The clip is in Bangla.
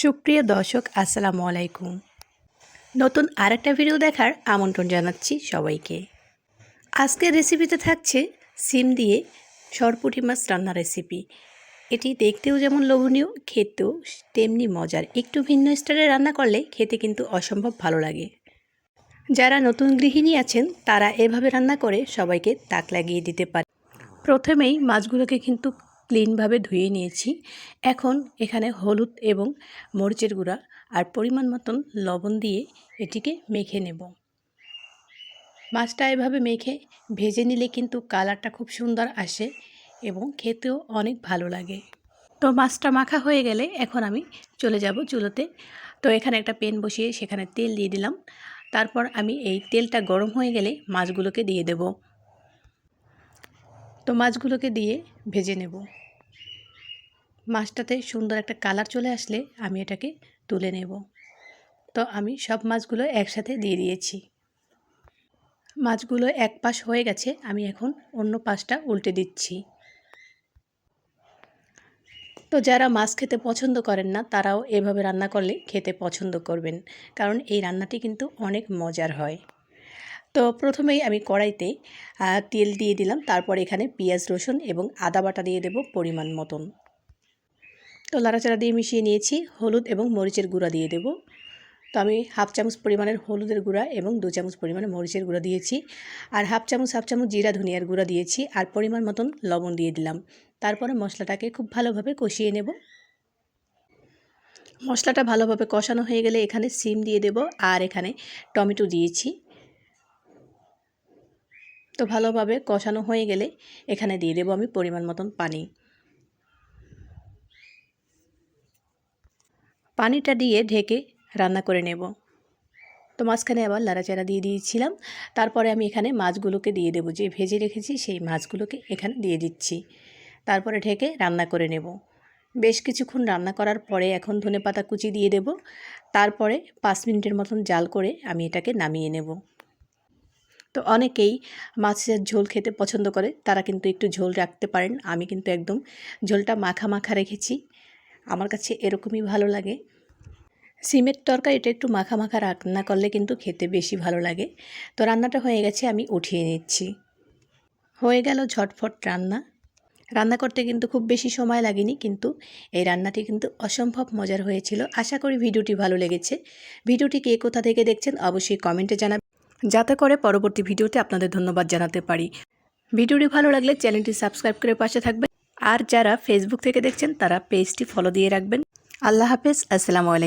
সুপ্রিয় দর্শক, আসসালামু আলাইকুম। নতুন আরেকটা ভিডিও দেখার আমন্ত্রণ জানাচ্ছি সবাইকে। আজকের রেসিপিতে থাকছে সিম দিয়ে সরপুটি মাছ রান্নার রেসিপি এটি দেখতেও যেমন লোভনীয়, খেতেও তেমনি মজার। একটু ভিন্ন স্টাইলে রান্না করলে খেতে কিন্তু অসম্ভব ভালো লাগে। যারা নতুন গৃহিণী আছেন, তারা এভাবে রান্না করে সবাইকে তাক লাগিয়ে দিতে পারে। প্রথমেই মাছগুলোকে কিন্তু ক্লিনভাবে ধুয়ে নিয়েছি। এখন এখানে হলুদ এবং মরিচের গুঁড়া আর পরিমাণ মতন লবণ দিয়ে এটিকে মেখে নেব। মাছটা এভাবে মেখে ভেজে নিলে কিন্তু কালারটা খুব সুন্দর আসে এবং খেতেও অনেক ভালো লাগে। তো মাছটা মাখা হয়ে গেলে এখন আমি চলে যাব চুলোতে। তো এখানে একটা পেন বসিয়ে সেখানে তেল দিয়ে দিলাম। তারপর আমি এই তেলটা গরম হয়ে গেলে মাছগুলোকে দিয়ে দেব। তো মাছগুলোকে দিয়ে ভেজে নেব। মাছটাতে সুন্দর একটা কালার চলে আসলে আমি এটাকে তুলে নেব। তো আমি সব মাছগুলো একসাথে দিয়ে দিয়েছি। মাছগুলো এক পাশ হয়ে গেছে, আমি এখন অন্য পাশটা উল্টে দিচ্ছি। তো যারা মাছ খেতে পছন্দ করেন না, তারাও এভাবে রান্না করলে খেতে পছন্দ করবেন, কারণ এই রান্নাটি কিন্তু অনেক মজার হয়। তো প্রথমেই আমি কড়াইতে তেল দিয়ে দিলাম, তারপর এখানে পেঁয়াজ রসুন এবং আদা বাটা দিয়ে দেব পরিমাণ মতন। তো লাড়াচাড়া দিয়ে মিশিয়ে নিয়েছি হলুদ এবং মরিচের গুঁড়া দিয়ে দেব। তো আমি হাফ চামচ পরিমাণের হলুদের গুঁড়া এবং দু চামচ পরিমাণে মরিচের গুঁড়া দিয়েছি। আর হাফ চামচ হাফ চামচ জিরা ধনিয়ার গুঁড়া দিয়েছি আর পরিমাণ মতন লবণ দিয়ে দিলাম। তারপরে মশলাটাকে খুব ভালোভাবে কষিয়ে নেব। মশলাটা ভালোভাবে কষানো হয়ে গেলে এখানে সিম দিয়ে দেব আর এখানে টমেটো দিয়েছি। তো ভালোভাবে কষানো হয়ে গেলে এখানে দিয়ে দেবো আমি পরিমাণ মতন পানি। পানিটা দিয়ে ঢেকে রান্না করে নেব। তো মাঝখানে আবার লাড়াচাড়া দিয়ে দিয়েছিলাম। তারপরে আমি এখানে মাছগুলোকে দিয়ে দেবো। যে ভেজে রেখেছি সেই মাছগুলোকে এখানে দিয়ে দিচ্ছি। তারপরে ঢেকে রান্না করে নেব। বেশ কিছুক্ষণ রান্না করার পরে এখন ধনে পাতা কুচি দিয়ে দেব। তারপরে পাঁচ মিনিটের মতন জাল করে আমি এটাকে নামিয়ে নেব। তো অনেকেই মাছের ঝোল খেতে পছন্দ করে, তারা কিন্তু একটু ঝোল রাখতে পারেন। আমি কিন্তু একদম ঝোলটা মাখা মাখা রেখেছি। আমার কাছে এরকমই ভালো লাগে। সিমের তরকারিটা একটু মাখা মাখা রান্না করলে কিন্তু খেতে বেশি ভালো লাগে। তো রান্নাটা হয়ে গেছে, আমি উঠিয়ে নিচ্ছি। হয়ে গেল ঝটফট রান্না। রান্না করতে কিন্তু খুব বেশি সময় লাগেনি, কিন্তু এই রান্নাটি কিন্তু অসম্ভব মজার হয়েছিল। আশা করি ভিডিওটি ভালো লেগেছে। ভিডিওটি কে কোথা থেকে দেখছেন অবশ্যই কমেন্টে জানাবেন। যাতে করে পরবর্তী ভিডিওতে আপনাদের ধন্যবাদ জানাতে পারি। ভিডিওটি ভালো লাগলে চ্যানেলটি সাবস্ক্রাইব করে পাশে থাকবেন। আর যারা ফেসবুক থেকে দেখছেন তারা পেজটি ফলো দিয়ে রাখবেন। আল্লাহ হাফেজ আসসালামু আলাইকুম।